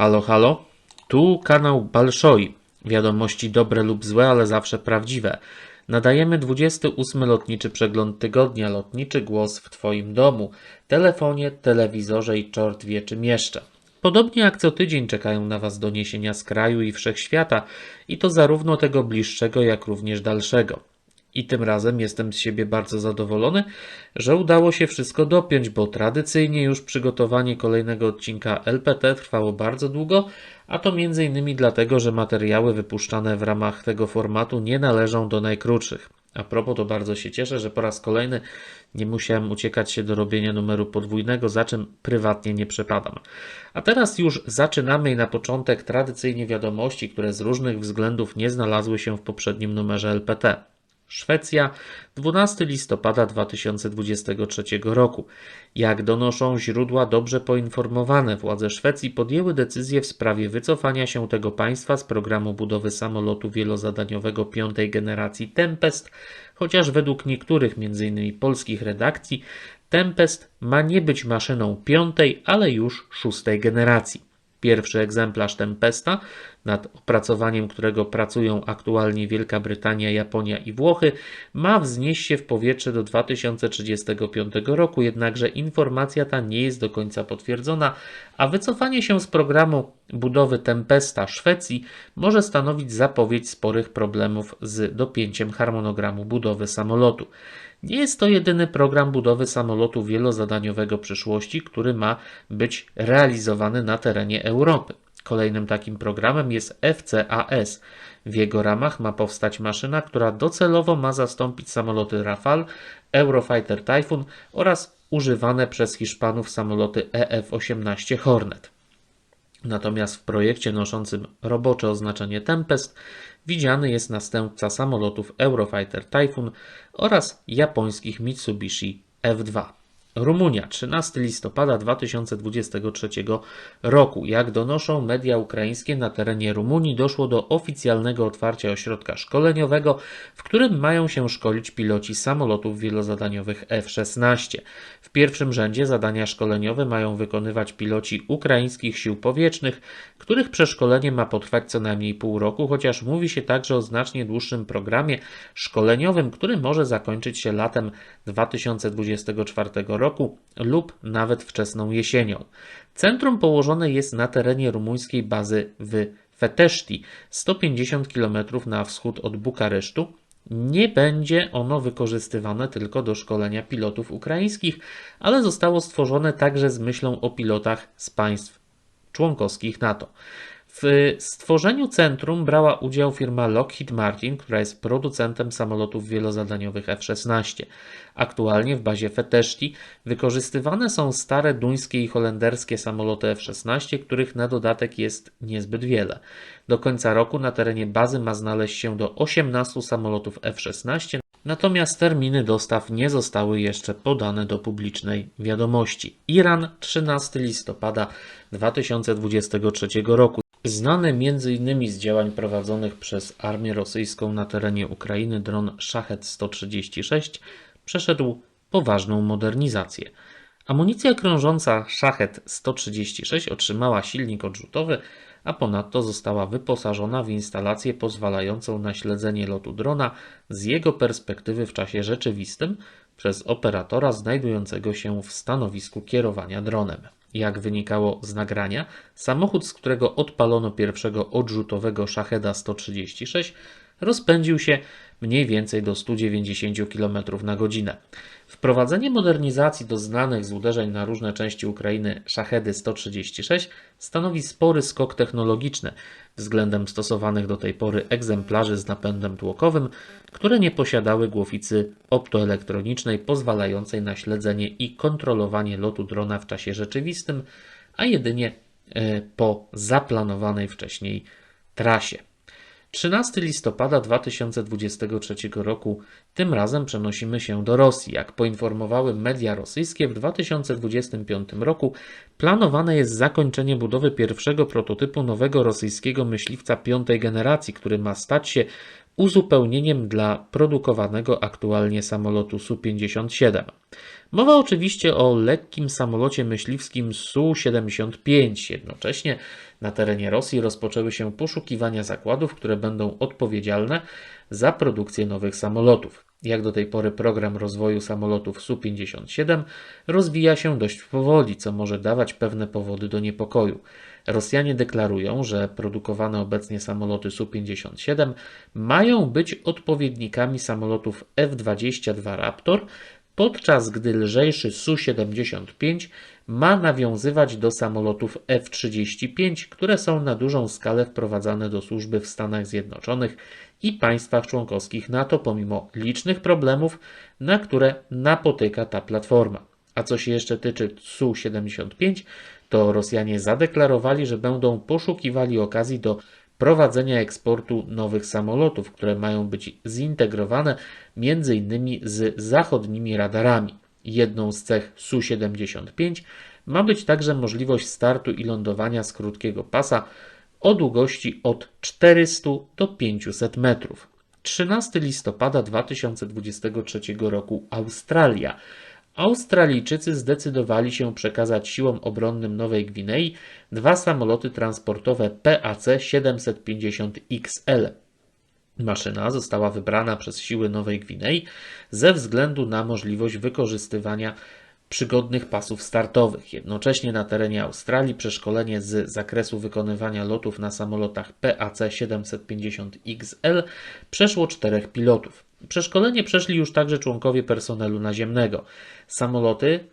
Halo, halo? Tu kanał Balszoi. Wiadomości dobre lub złe, ale zawsze prawdziwe. Nadajemy 28 lotniczy przegląd tygodnia, lotniczy głos w Twoim domu, telefonie, telewizorze i czort wie czym jeszcze. Podobnie jak co tydzień czekają na Was doniesienia z kraju i wszechświata, i to zarówno tego bliższego, jak również dalszego. I tym razem jestem z siebie bardzo zadowolony, że udało się wszystko dopiąć, bo tradycyjnie już przygotowanie kolejnego odcinka LPT trwało bardzo długo, a to innymi dlatego, że materiały wypuszczane w ramach tego formatu nie należą do najkrótszych. A propos, to bardzo się cieszę, że po raz kolejny nie musiałem uciekać się do robienia numeru podwójnego, za czym prywatnie nie przepadam. A teraz już zaczynamy i na początek tradycyjnie wiadomości, które z różnych względów nie znalazły się w poprzednim numerze LPT. Szwecja, 12 listopada 2023 roku. Jak donoszą źródła dobrze poinformowane, władze Szwecji podjęły decyzję w sprawie wycofania się tego państwa z programu budowy samolotu wielozadaniowego piątej generacji Tempest, chociaż według niektórych, m.in. polskich redakcji, Tempest ma nie być maszyną piątej, ale już szóstej generacji. Pierwszy egzemplarz Tempesta, nad opracowaniem którego pracują aktualnie Wielka Brytania, Japonia i Włochy, ma wznieść się w powietrze do 2035 roku, jednakże informacja ta nie jest do końca potwierdzona, a wycofanie się z programu budowy Tempesta Szwecji może stanowić zapowiedź sporych problemów z dopięciem harmonogramu budowy samolotu. Nie jest to jedyny program budowy samolotu wielozadaniowego przyszłości, który ma być realizowany na terenie Europy. Kolejnym takim programem jest FCAS. W jego ramach ma powstać maszyna, która docelowo ma zastąpić samoloty Rafale, Eurofighter Typhoon oraz używane przez Hiszpanów samoloty EF-18 Hornet. Natomiast w projekcie noszącym robocze oznaczenie Tempest widziany jest następca samolotów Eurofighter Typhoon oraz japońskich Mitsubishi F2. Rumunia, 13 listopada 2023 roku. Jak donoszą media ukraińskie, na terenie Rumunii doszło do oficjalnego otwarcia ośrodka szkoleniowego, w którym mają się szkolić piloci samolotów wielozadaniowych F-16. W pierwszym rzędzie zadania szkoleniowe mają wykonywać piloci ukraińskich sił powietrznych, których przeszkolenie ma potrwać co najmniej pół roku, chociaż mówi się także o znacznie dłuższym programie szkoleniowym, który może zakończyć się latem 2024 roku lub nawet wczesną jesienią. Centrum położone jest na terenie rumuńskiej bazy w Feteszti, 150 km na wschód od Bukaresztu. Nie będzie ono wykorzystywane tylko do szkolenia pilotów ukraińskich, ale zostało stworzone także z myślą o pilotach z państw członkowskich NATO. W stworzeniu centrum brała udział firma Lockheed Martin, która jest producentem samolotów wielozadaniowych F-16. Aktualnie w bazie Feteszti wykorzystywane są stare duńskie i holenderskie samoloty F-16, których na dodatek jest niezbyt wiele. Do końca roku na terenie bazy ma znaleźć się do 18 samolotów F-16, natomiast terminy dostaw nie zostały jeszcze podane do publicznej wiadomości. Iran 13 listopada 2023 roku. Znany m.in. z działań prowadzonych przez armię rosyjską na terenie Ukrainy dron Szahet-136 przeszedł poważną modernizację. Amunicja krążąca Szahet-136 otrzymała silnik odrzutowy, a ponadto została wyposażona w instalację pozwalającą na śledzenie lotu drona z jego perspektywy w czasie rzeczywistym przez operatora znajdującego się w stanowisku kierowania dronem. Jak wynikało z nagrania, samochód, z którego odpalono pierwszego odrzutowego Szacheda 136, rozpędził się mniej więcej do 190 km na godzinę. Wprowadzenie modernizacji do znanych z uderzeń na różne części Ukrainy Szachedy 136 stanowi spory skok technologiczny względem stosowanych do tej pory egzemplarzy z napędem tłokowym, które nie posiadały głowicy optoelektronicznej pozwalającej na śledzenie i kontrolowanie lotu drona w czasie rzeczywistym, a jedynie e, po zaplanowanej wcześniej trasie. 13 listopada 2023 roku. Tym razem przenosimy się do Rosji. Jak poinformowały media rosyjskie, w 2025 roku planowane jest zakończenie budowy pierwszego prototypu nowego rosyjskiego myśliwca piątej generacji, który ma stać się uzupełnieniem dla produkowanego aktualnie samolotu Su-57. Mowa oczywiście o lekkim samolocie myśliwskim Su-75. Jednocześnie na terenie Rosji rozpoczęły się poszukiwania zakładów, które będą odpowiedzialne za produkcję nowych samolotów. Jak do tej pory program rozwoju samolotów Su-57 rozwija się dość powoli, co może dawać pewne powody do niepokoju. Rosjanie deklarują, że produkowane obecnie samoloty Su-57 mają być odpowiednikami samolotów F-22 Raptor, podczas gdy lżejszy Su-75 ma nawiązywać do samolotów F-35, które są na dużą skalę wprowadzane do służby w Stanach Zjednoczonych i państwach członkowskich NATO, pomimo licznych problemów, na które napotyka ta platforma. A co się jeszcze tyczy Su-75, to Rosjanie zadeklarowali, że będą poszukiwali okazji do prowadzenia eksportu nowych samolotów, które mają być zintegrowane m.in. z zachodnimi radarami. Jedną z cech Su-75 ma być także możliwość startu i lądowania z krótkiego pasa o długości od 400 do 500 metrów. 13 listopada 2023 roku Australia. Australijczycy zdecydowali się przekazać siłom obronnym Nowej Gwinei dwa samoloty transportowe PAC-750XL. Maszyna została wybrana przez siły Nowej Gwinei ze względu na możliwość wykorzystywania przygodnych pasów startowych. Jednocześnie na terenie Australii przeszkolenie z zakresu wykonywania lotów na samolotach PAC-750XL przeszło czterech pilotów. Przeszkolenie przeszli już także członkowie personelu naziemnego. Samoloty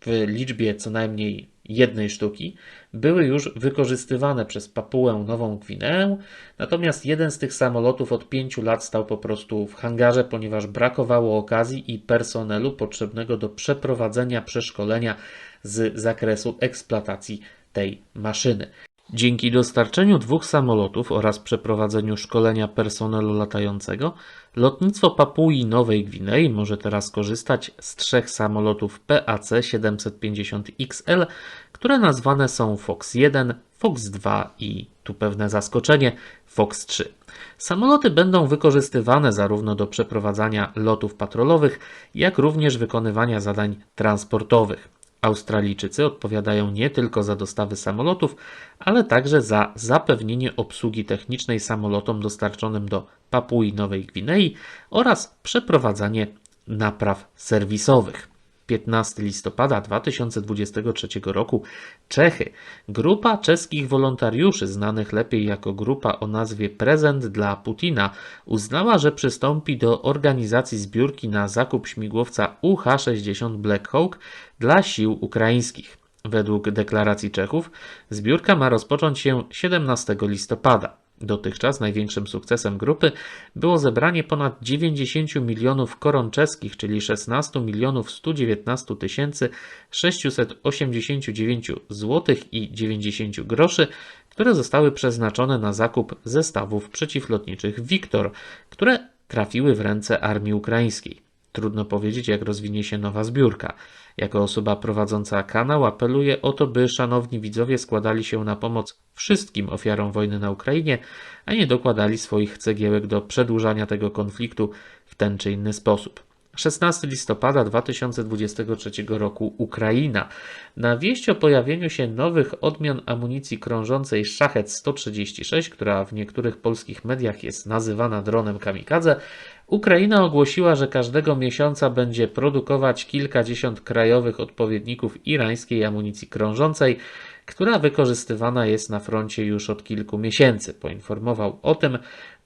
w liczbie co najmniej jednej sztuki były już wykorzystywane przez Papułę Nową Gwineę, natomiast jeden z tych samolotów od pięciu lat stał po prostu w hangarze, ponieważ brakowało okazji i personelu potrzebnego do przeprowadzenia przeszkolenia z zakresu eksploatacji tej maszyny. Dzięki dostarczeniu dwóch samolotów oraz przeprowadzeniu szkolenia personelu latającego, lotnictwo Papui Nowej Gwinei może teraz korzystać z trzech samolotów PAC-750XL, które nazwane są Fox 1, Fox 2 i, tu pewne zaskoczenie, Fox 3. Samoloty będą wykorzystywane zarówno do przeprowadzania lotów patrolowych, jak również wykonywania zadań transportowych. Australijczycy odpowiadają nie tylko za dostawy samolotów, ale także za zapewnienie obsługi technicznej samolotom dostarczonym do Papui Nowej Gwinei oraz przeprowadzanie napraw serwisowych. 15 listopada 2023 roku Czechy. Grupa czeskich wolontariuszy, znanych lepiej jako grupa o nazwie Prezent dla Putina, uznała, że przystąpi do organizacji zbiórki na zakup śmigłowca UH-60 Black Hawk dla sił ukraińskich. Według deklaracji Czechów zbiórka ma rozpocząć się 17 listopada. Dotychczas największym sukcesem grupy było zebranie ponad 90 milionów koron czeskich, czyli 16 milionów 119 tysięcy 689 zł i 90 groszy, które zostały przeznaczone na zakup zestawów przeciwlotniczych Wiktor, które trafiły w ręce armii ukraińskiej. Trudno powiedzieć, jak rozwinie się nowa zbiórka. Jako osoba prowadząca kanał apeluję o to, by szanowni widzowie składali się na pomoc wszystkim ofiarom wojny na Ukrainie, a nie dokładali swoich cegiełek do przedłużania tego konfliktu w ten czy inny sposób. 16 listopada 2023 roku Ukraina. Na wieść o pojawieniu się nowych odmian amunicji krążącej Szachet 136, która w niektórych polskich mediach jest nazywana dronem kamikadze, Ukraina ogłosiła, że każdego miesiąca będzie produkować kilkadziesiąt krajowych odpowiedników irańskiej amunicji krążącej, która wykorzystywana jest na froncie już od kilku miesięcy. Poinformował o tym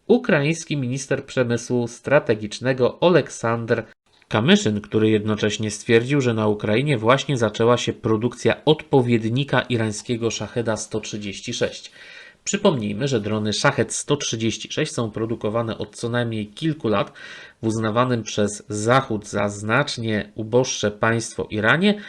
ukraiński minister przemysłu strategicznego Oleksandr Kamyszyn, który jednocześnie stwierdził, że na Ukrainie właśnie zaczęła się produkcja odpowiednika irańskiego Szacheda 136. Przypomnijmy, że drony Szachet 136 są produkowane od co najmniej kilku lat w uznawanym przez Zachód za znacznie uboższe państwo Iranie,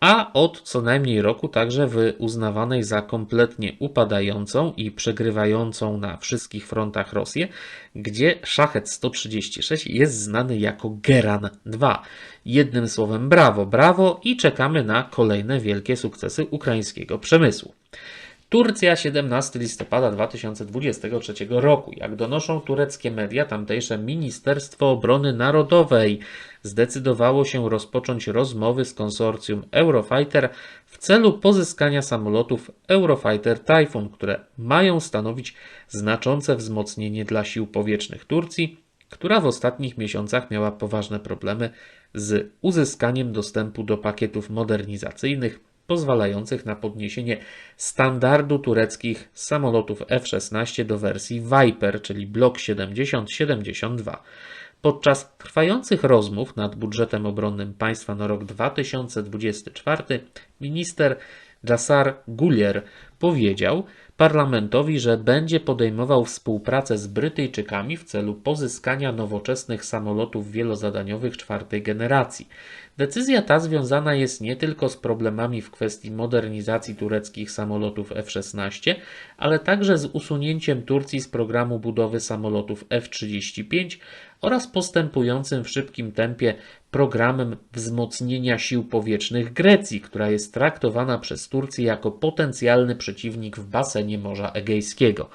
a od co najmniej roku także w uznawanej za kompletnie upadającą i przegrywającą na wszystkich frontach Rosję, gdzie Szachet 136 jest znany jako Geran 2. Jednym słowem brawo, brawo i czekamy na kolejne wielkie sukcesy ukraińskiego przemysłu. Turcja 17 listopada 2023 roku. Jak donoszą tureckie media, tamtejsze Ministerstwo Obrony Narodowej zdecydowało się rozpocząć rozmowy z konsorcjum Eurofighter w celu pozyskania samolotów Eurofighter Typhoon, które mają stanowić znaczące wzmocnienie dla sił powietrznych Turcji, która w ostatnich miesiącach miała poważne problemy z uzyskaniem dostępu do pakietów modernizacyjnych pozwalających na podniesienie standardu tureckich samolotów F-16 do wersji Viper, czyli Block 70-72. Podczas trwających rozmów nad budżetem obronnym państwa na rok 2024 minister Jassar Gulier powiedział parlamentowi, że będzie podejmował współpracę z Brytyjczykami w celu pozyskania nowoczesnych samolotów wielozadaniowych czwartej generacji. Decyzja ta związana jest nie tylko z problemami w kwestii modernizacji tureckich samolotów F-16, ale także z usunięciem Turcji z programu budowy samolotów F-35 oraz postępującym w szybkim tempie programem wzmocnienia sił powietrznych Grecji, która jest traktowana przez Turcję jako potencjalny przeciwnik w basenie Morza Egejskiego.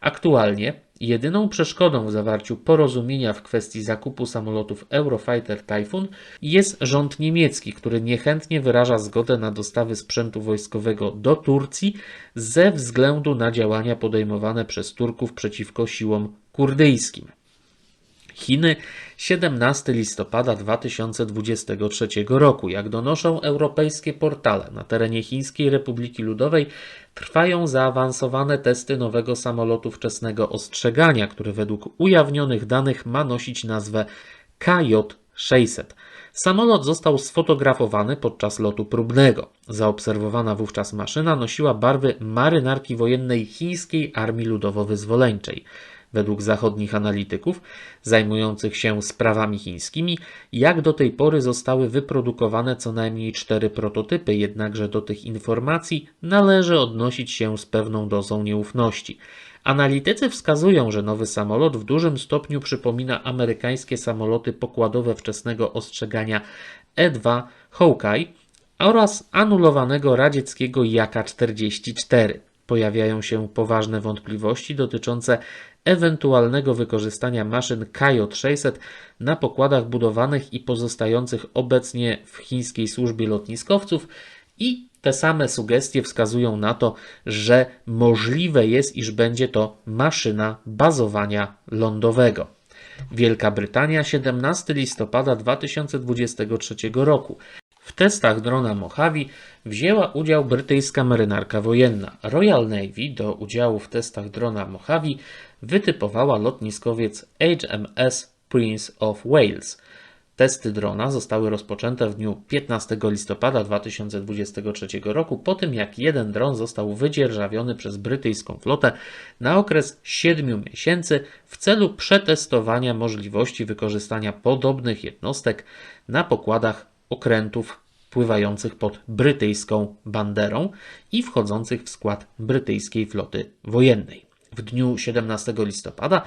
Aktualnie jedyną przeszkodą w zawarciu porozumienia w kwestii zakupu samolotów Eurofighter Typhoon jest rząd niemiecki, który niechętnie wyraża zgodę na dostawy sprzętu wojskowego do Turcji ze względu na działania podejmowane przez Turków przeciwko siłom kurdyjskim. Chiny 17 listopada 2023 roku. Jak donoszą europejskie portale, na terenie Chińskiej Republiki Ludowej trwają zaawansowane testy nowego samolotu wczesnego ostrzegania, który według ujawnionych danych ma nosić nazwę KJ-600. Samolot został sfotografowany podczas lotu próbnego. Zaobserwowana wówczas maszyna nosiła barwy marynarki wojennej Chińskiej Armii Ludowo-Wyzwoleńczej. Według zachodnich analityków zajmujących się sprawami chińskimi, jak do tej pory zostały wyprodukowane co najmniej cztery prototypy, jednakże do tych informacji należy odnosić się z pewną dozą nieufności. Analitycy wskazują, że nowy samolot w dużym stopniu przypomina amerykańskie samoloty pokładowe wczesnego ostrzegania E-2 Hawkeye oraz anulowanego radzieckiego Jaka-44 pojawiają się poważne wątpliwości dotyczące ewentualnego wykorzystania maszyn KJ-600 na pokładach budowanych i pozostających obecnie w chińskiej służbie lotniskowców i te same sugestie wskazują na to, że możliwe jest, iż będzie to maszyna bazowania lądowego. Wielka Brytania 17 listopada 2023 roku. W testach drona Mojave wzięła udział brytyjska marynarka wojenna. Royal Navy do udziału w testach drona Mojave wytypowała lotniskowiec HMS Prince of Wales. Testy drona zostały rozpoczęte w dniu 15 listopada 2023 roku, po tym jak jeden dron został wydzierżawiony przez brytyjską flotę na okres 7 miesięcy w celu przetestowania możliwości wykorzystania podobnych jednostek na pokładach okrętów pływających pod brytyjską banderą i wchodzących w skład brytyjskiej floty wojennej. W dniu 17 listopada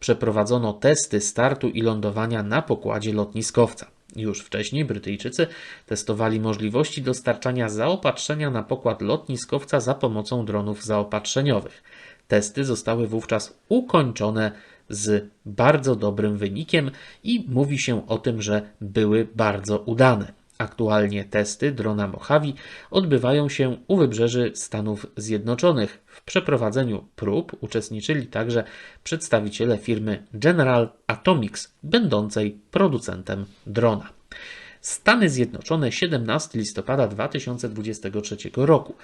przeprowadzono testy startu i lądowania na pokładzie lotniskowca. Już wcześniej Brytyjczycy testowali możliwości dostarczania zaopatrzenia na pokład lotniskowca za pomocą dronów zaopatrzeniowych. Testy zostały wówczas ukończone z bardzo dobrym wynikiem i mówi się o tym, że były bardzo udane. Aktualnie testy drona Mojave odbywają się u wybrzeży Stanów Zjednoczonych. W przeprowadzeniu prób uczestniczyli także przedstawiciele firmy General Atomics, będącej producentem drona. Stany Zjednoczone 17 listopada 2023 roku.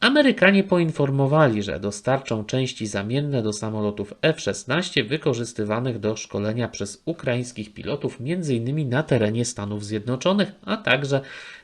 Amerykanie poinformowali, że dostarczą części zamienne do samolotów F-16 wykorzystywanych do szkolenia przez ukraińskich pilotów m.in. na terenie Stanów Zjednoczonych, a także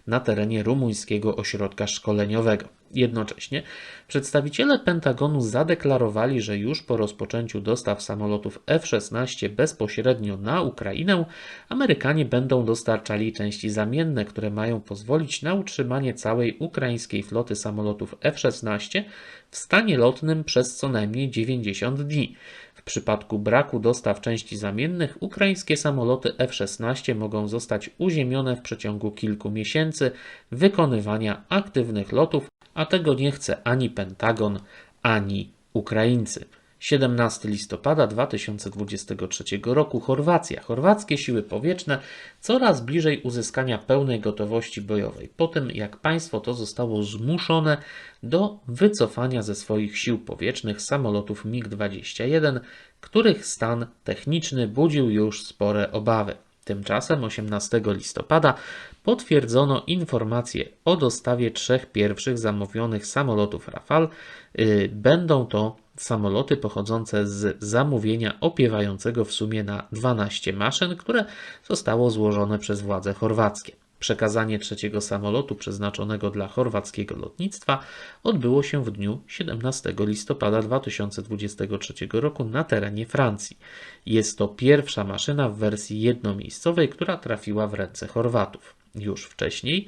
na terenie rumuńskiego ośrodka szkoleniowego. Jednocześnie przedstawiciele Pentagonu zadeklarowali, że już po rozpoczęciu dostaw samolotów F-16 bezpośrednio na Ukrainę, Amerykanie będą dostarczali części zamienne, które mają pozwolić na utrzymanie całej ukraińskiej floty samolotów F-16 w stanie lotnym przez co najmniej 90 dni. W przypadku braku dostaw części zamiennych, ukraińskie samoloty F-16 mogą zostać uziemione w przeciągu kilku miesięcy wykonywania aktywnych lotów a tego nie chce ani Pentagon, ani Ukraińcy. 17 listopada 2023 roku Chorwacja. Chorwackie siły powietrzne coraz bliżej uzyskania pełnej gotowości bojowej, po tym jak państwo to zostało zmuszone do wycofania ze swoich sił powietrznych samolotów MiG-21, których stan techniczny budził już spore obawy. Tymczasem 18 listopada potwierdzono informację o dostawie trzech pierwszych zamówionych samolotów Rafale. Yy, Będą to samoloty pochodzące z zamówienia opiewającego w sumie na 12 maszyn, które zostało złożone przez władze chorwackie. Przekazanie trzeciego samolotu przeznaczonego dla chorwackiego lotnictwa odbyło się w dniu 17 listopada 2023 roku na terenie Francji. Jest to pierwsza maszyna w wersji jednomiejscowej, która trafiła w ręce Chorwatów. Już wcześniej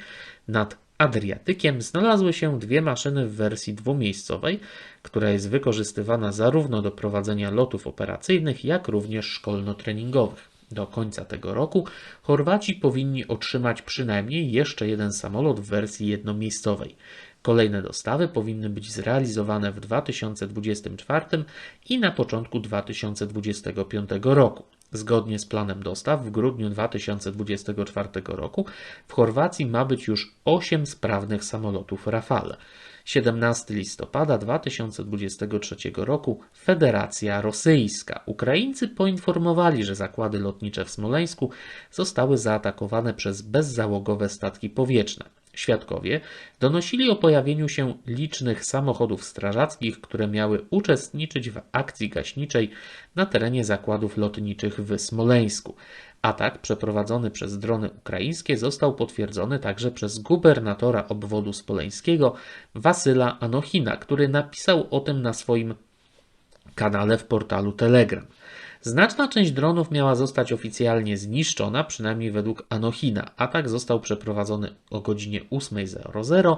nad Adriatykiem znalazły się dwie maszyny w wersji dwumiejscowej, która jest wykorzystywana zarówno do prowadzenia lotów operacyjnych, jak również szkolno-treningowych. Do końca tego roku Chorwaci powinni otrzymać przynajmniej jeszcze jeden samolot w wersji jednomiejscowej. Kolejne dostawy powinny być zrealizowane w 2024 i na początku 2025 roku. Zgodnie z planem dostaw w grudniu 2024 roku w Chorwacji ma być już 8 sprawnych samolotów Rafale. 17 listopada 2023 roku Federacja Rosyjska. Ukraińcy poinformowali, że zakłady lotnicze w Smoleńsku zostały zaatakowane przez bezzałogowe statki powietrzne. Świadkowie donosili o pojawieniu się licznych samochodów strażackich, które miały uczestniczyć w akcji gaśniczej na terenie zakładów lotniczych w Smoleńsku. Atak przeprowadzony przez drony ukraińskie został potwierdzony także przez gubernatora obwodu spoleńskiego Wasyla Anochina, który napisał o tym na swoim kanale w portalu Telegram. Znaczna część dronów miała zostać oficjalnie zniszczona, przynajmniej według Anochina. Atak został przeprowadzony o godzinie 8.00,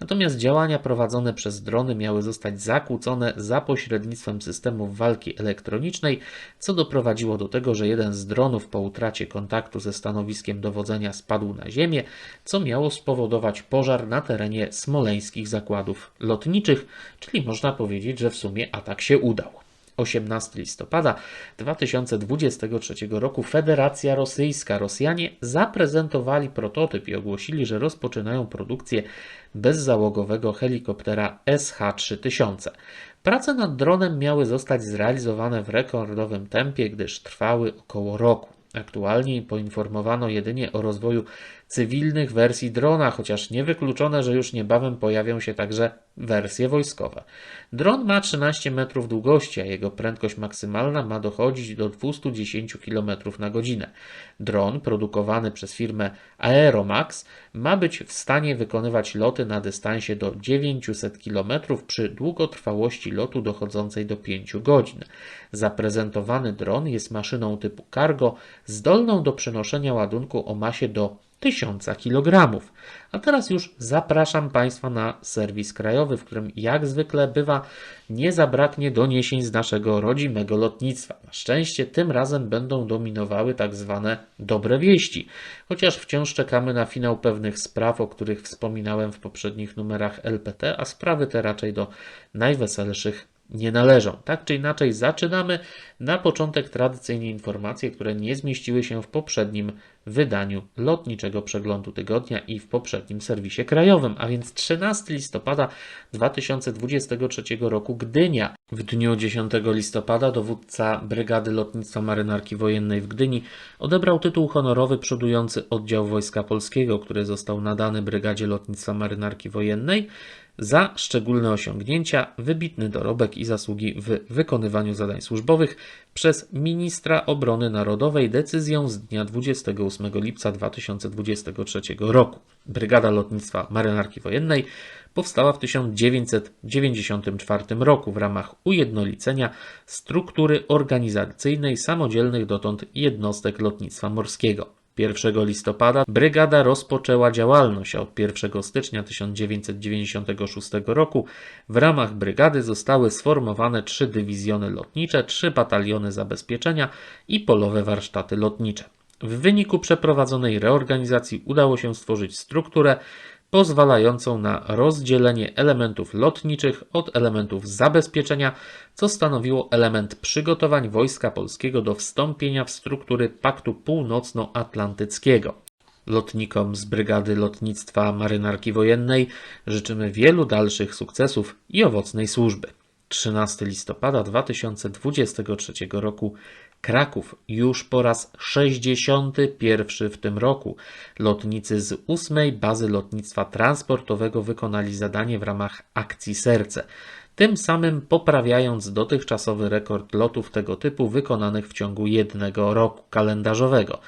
natomiast działania prowadzone przez drony miały zostać zakłócone za pośrednictwem systemów walki elektronicznej, co doprowadziło do tego, że jeden z dronów po utracie kontaktu ze stanowiskiem dowodzenia spadł na ziemię, co miało spowodować pożar na terenie smoleńskich zakładów lotniczych, czyli można powiedzieć, że w sumie atak się udał. 18 listopada 2023 roku Federacja Rosyjska. Rosjanie zaprezentowali prototyp i ogłosili, że rozpoczynają produkcję bezzałogowego helikoptera SH-3000. Prace nad dronem miały zostać zrealizowane w rekordowym tempie, gdyż trwały około roku. Aktualnie poinformowano jedynie o rozwoju cywilnych wersji drona, chociaż niewykluczone, że już niebawem pojawią się także wersje wojskowe. Dron ma 13 metrów długości, a jego prędkość maksymalna ma dochodzić do 210 km na godzinę. Dron produkowany przez firmę Aeromax ma być w stanie wykonywać loty na dystansie do 900 km przy długotrwałości lotu dochodzącej do 5 godzin. Zaprezentowany dron jest maszyną typu cargo zdolną do przenoszenia ładunku o masie do 1000 kg. A teraz już zapraszam Państwa na serwis krajowy, w którym jak zwykle bywa nie zabraknie doniesień z naszego rodzimego lotnictwa. Na szczęście tym razem będą dominowały tak zwane dobre wieści, chociaż wciąż czekamy na finał pewnych spraw, o których wspominałem w poprzednich numerach LPT, a sprawy te raczej do najweselszych nie należą. Tak czy inaczej, zaczynamy na początek tradycyjnie informacje, które nie zmieściły się w poprzednim wydaniu lotniczego przeglądu tygodnia i w poprzednim serwisie krajowym, a więc 13 listopada 2023 roku Gdynia. W dniu 10 listopada dowódca Brygady Lotnictwa Marynarki Wojennej w Gdyni odebrał tytuł honorowy przodujący oddział Wojska Polskiego, który został nadany Brygadzie Lotnictwa Marynarki Wojennej za szczególne osiągnięcia, wybitny dorobek i zasługi w wykonywaniu zadań służbowych przez ministra obrony narodowej decyzją z dnia 28 lipca 2023 roku. Brygada Lotnictwa Marynarki Wojennej powstała w 1994 roku w ramach ujednolicenia struktury organizacyjnej samodzielnych dotąd jednostek lotnictwa morskiego. 1 listopada brygada rozpoczęła działalność, a od 1 stycznia 1996 roku w ramach brygady zostały sformowane trzy dywizjony lotnicze, trzy bataliony zabezpieczenia i polowe warsztaty lotnicze. W wyniku przeprowadzonej reorganizacji udało się stworzyć strukturę pozwalającą na rozdzielenie elementów lotniczych od elementów zabezpieczenia, co stanowiło element przygotowań Wojska Polskiego do wstąpienia w struktury Paktu Północnoatlantyckiego. Lotnikom z Brygady Lotnictwa Marynarki Wojennej życzymy wielu dalszych sukcesów i owocnej służby. 13 listopada 2023 roku Kraków już po raz 61 w tym roku. Lotnicy z 8 Bazy Lotnictwa Transportowego wykonali zadanie w ramach akcji Serce, tym samym poprawiając dotychczasowy rekord lotów tego typu wykonanych w ciągu jednego roku kalendarzowego.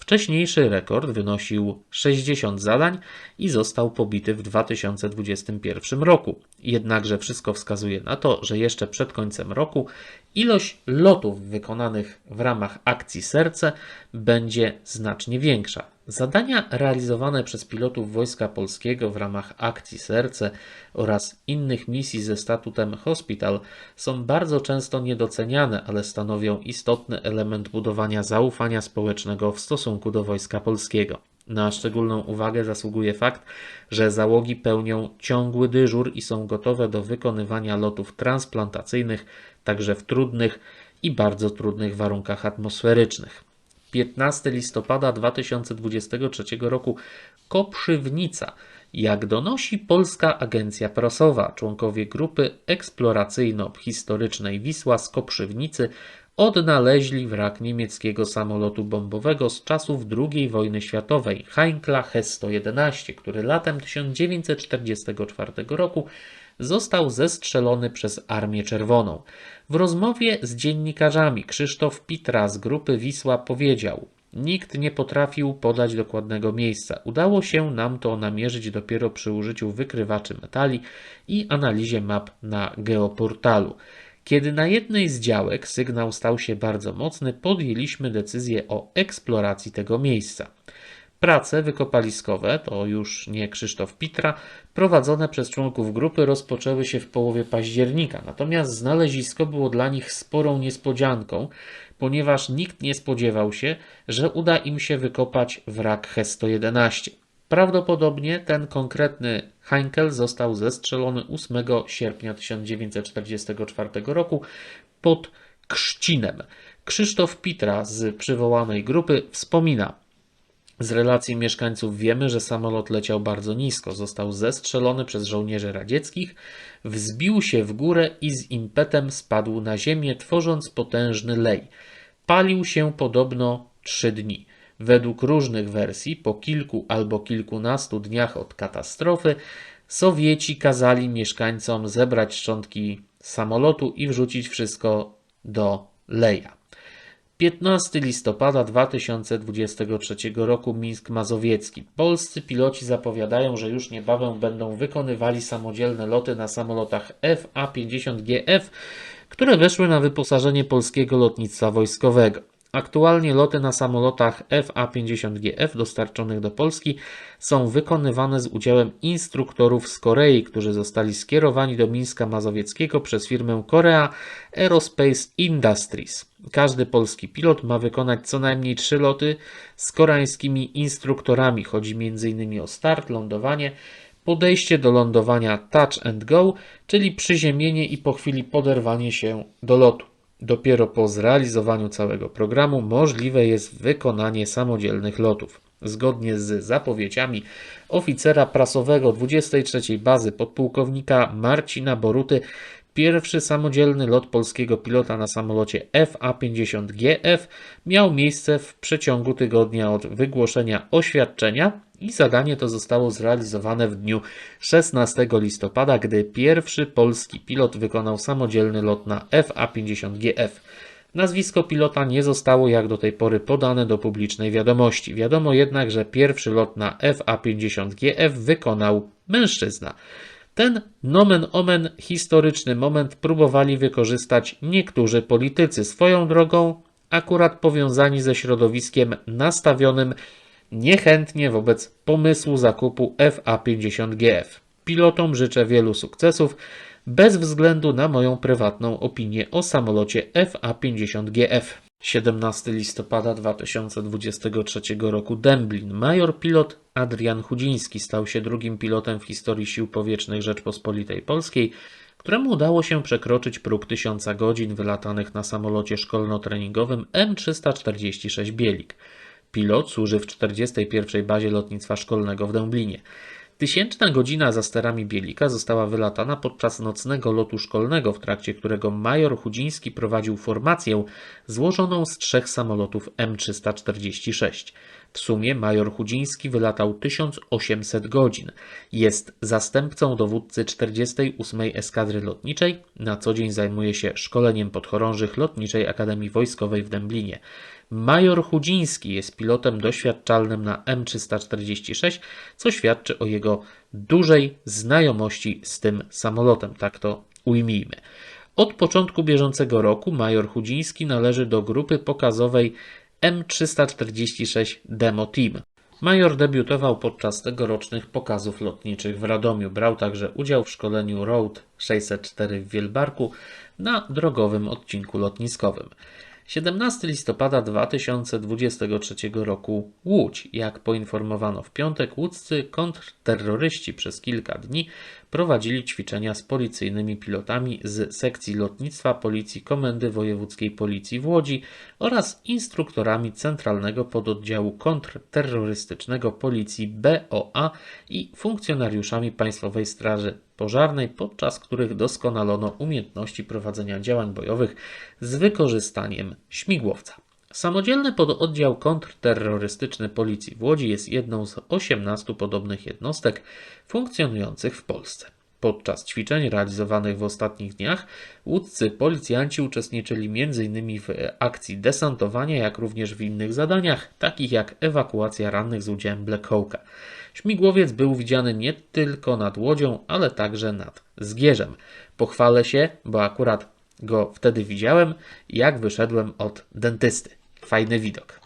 Wcześniejszy rekord wynosił 60 zadań i został pobity w 2021 roku. Jednakże wszystko wskazuje na to, że jeszcze przed końcem roku ilość lotów wykonanych w ramach akcji Serce będzie znacznie większa. Zadania realizowane przez pilotów Wojska Polskiego w ramach akcji Serce oraz innych misji ze statutem Hospital są bardzo często niedoceniane, ale stanowią istotny element budowania zaufania społecznego w stosunku do Wojska Polskiego. Na szczególną uwagę zasługuje fakt, że załogi pełnią ciągły dyżur i są gotowe do wykonywania lotów transplantacyjnych także w trudnych i bardzo trudnych warunkach atmosferycznych. 15 listopada 2023 roku Koprzywnica. Jak donosi Polska Agencja Prasowa, członkowie grupy eksploracyjno-historycznej Wisła z Koprzywnicy odnaleźli wrak niemieckiego samolotu bombowego z czasów II wojny światowej Heinkla He-111, który latem 1944 roku został zestrzelony przez Armię Czerwoną. W rozmowie z dziennikarzami Krzysztof Pitra z grupy Wisła powiedział: Nikt nie potrafił podać dokładnego miejsca. Udało się nam to namierzyć dopiero przy użyciu wykrywaczy metali i analizie map na geoportalu. Kiedy na jednej z działek sygnał stał się bardzo mocny, podjęliśmy decyzję o eksploracji tego miejsca. Prace wykopaliskowe, to już nie Krzysztof Pitra, prowadzone przez członków grupy rozpoczęły się w połowie października, natomiast znalezisko było dla nich sporą niespodzianką, ponieważ nikt nie spodziewał się, że uda im się wykopać wrak He-111. Prawdopodobnie ten konkretny Heinkel został zestrzelony 8 sierpnia 1944 roku pod Krzcinem. Krzysztof Pitra z przywołanej grupy wspomina, z relacji mieszkańców wiemy, że samolot leciał bardzo nisko, został zestrzelony przez żołnierzy radzieckich, wzbił się w górę i z impetem spadł na ziemię, tworząc potężny lej. Palił się podobno trzy dni. Według różnych wersji, po kilku albo kilkunastu dniach od katastrofy, Sowieci kazali mieszkańcom zebrać szczątki samolotu i wrzucić wszystko do leja. 15 listopada 2023 roku Mińsk Mazowiecki. Polscy piloci zapowiadają, że już niebawem będą wykonywali samodzielne loty na samolotach FA-50GF, które weszły na wyposażenie polskiego lotnictwa wojskowego. Aktualnie loty na samolotach FA-50GF dostarczonych do Polski są wykonywane z udziałem instruktorów z Korei, którzy zostali skierowani do Mińska Mazowieckiego przez firmę Korea Aerospace Industries. Każdy polski pilot ma wykonać co najmniej trzy loty z koreańskimi instruktorami. Chodzi m.in. o start, lądowanie, podejście do lądowania touch and go, czyli przyziemienie i po chwili poderwanie się do lotu. Dopiero po zrealizowaniu całego programu możliwe jest wykonanie samodzielnych lotów. Zgodnie z zapowiedziami oficera prasowego 23 bazy podpułkownika Marcina Boruty, pierwszy samodzielny lot polskiego pilota na samolocie FA-50GF miał miejsce w przeciągu tygodnia od wygłoszenia oświadczenia i zadanie to zostało zrealizowane w dniu 16 listopada, gdy pierwszy polski pilot wykonał samodzielny lot na FA-50GF. Nazwisko pilota nie zostało jak do tej pory podane do publicznej wiadomości. Wiadomo jednak, że pierwszy lot na FA-50GF wykonał mężczyzna. Ten nomen omen historyczny moment próbowali wykorzystać niektórzy politycy. Swoją drogą, akurat powiązani ze środowiskiem nastawionym niechętnie wobec pomysłu zakupu FA-50GF. Pilotom życzę wielu sukcesów, bez względu na moją prywatną opinię o samolocie FA-50GF. 17 listopada 2023 roku Dęblin. Major pilot Adrian Chudziński stał się drugim pilotem w historii Sił Powietrznych Rzeczpospolitej Polskiej, któremu udało się przekroczyć próg 1000 godzin wylatanych na samolocie szkolno-treningowym M346 Bielik. Pilot służy w 41. bazie lotnictwa szkolnego w Dęblinie. Tysięczna godzina za sterami Bielika została wylatana podczas nocnego lotu szkolnego, w trakcie którego major Chudziński prowadził formację złożoną z trzech samolotów M346. W sumie major Chudziński wylatał 1800 godzin. Jest zastępcą dowódcy 48. Eskadry Lotniczej. Na co dzień zajmuje się szkoleniem podchorążych Lotniczej Akademii Wojskowej w Dęblinie. Major Chudziński jest pilotem doświadczalnym na M346, co świadczy o jego dużej znajomości z tym samolotem, tak to ujmijmy. Od początku bieżącego roku major Chudziński należy do grupy pokazowej M346 Demo Team. Major debiutował podczas tegorocznych pokazów lotniczych w Radomiu. Brał także udział w szkoleniu Road 604 w Wielbarku na drogowym odcinku lotniskowym. 17 listopada 2023 roku Łódź. Jak poinformowano w piątek, łódzcy kontrterroryści przez kilka dni prowadzili ćwiczenia z policyjnymi pilotami z sekcji lotnictwa Policji Komendy Wojewódzkiej Policji w Łodzi oraz instruktorami Centralnego Pododdziału Kontrterrorystycznego Policji BOA i funkcjonariuszami Państwowej Straży Pożarnej, podczas których doskonalono umiejętności prowadzenia działań bojowych z wykorzystaniem śmigłowca. Samodzielny pododdział kontrterrorystyczny Policji w Łodzi jest jedną z 18 podobnych jednostek funkcjonujących w Polsce. Podczas ćwiczeń realizowanych w ostatnich dniach łódzcy policjanci uczestniczyli m.in. w akcji desantowania, jak również w innych zadaniach, takich jak ewakuacja rannych z udziałem Black Hawka. Śmigłowiec był widziany nie tylko nad Łodzią, ale także nad Zgierzem. Pochwalę się, bo akurat go wtedy widziałem, jak wyszedłem od dentysty. Fajny widok.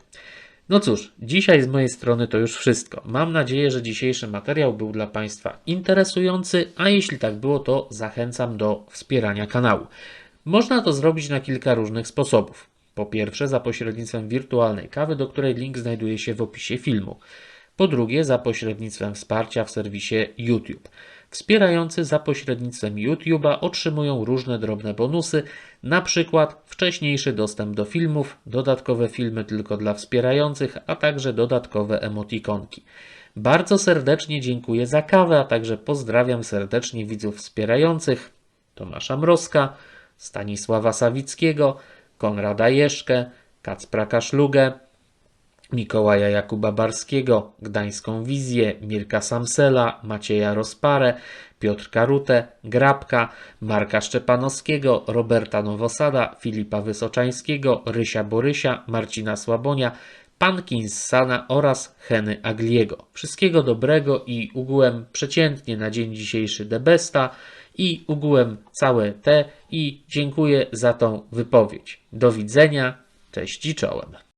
No cóż, dzisiaj z mojej strony to już wszystko. Mam nadzieję, że dzisiejszy materiał był dla Państwa interesujący, a jeśli tak było, to zachęcam do wspierania kanału. Można to zrobić na kilka różnych sposobów. Po pierwsze, za pośrednictwem wirtualnej kawy, do której link znajduje się w opisie filmu. Po drugie, za pośrednictwem wsparcia w serwisie YouTube. Wspierający za pośrednictwem YouTube'a otrzymują różne drobne bonusy, na przykład wcześniejszy dostęp do filmów, dodatkowe filmy tylko dla wspierających, a także dodatkowe emotikonki. Bardzo serdecznie dziękuję za kawę, a także pozdrawiam serdecznie widzów wspierających Tomasza Mrozka, Stanisława Sawickiego, Konrada Jeszkę, Kacpra Kaszlugę, Mikołaja Jakuba Barskiego, Gdańską Wizję, Mirka Samsela, Macieja Rozparę, Piotrka Rutę, Grabka, Marka Szczepanowskiego, Roberta Nowosada, Filipa Wysoczańskiego, Rysia Borysia, Marcina Słabonia, Pankins Sana oraz Heny Agliego. Wszystkiego dobrego i ugółem przeciętnie na dzień dzisiejszy Debesta i ugółem całe te i dziękuję za tą wypowiedź. Do widzenia, cześć i czołem.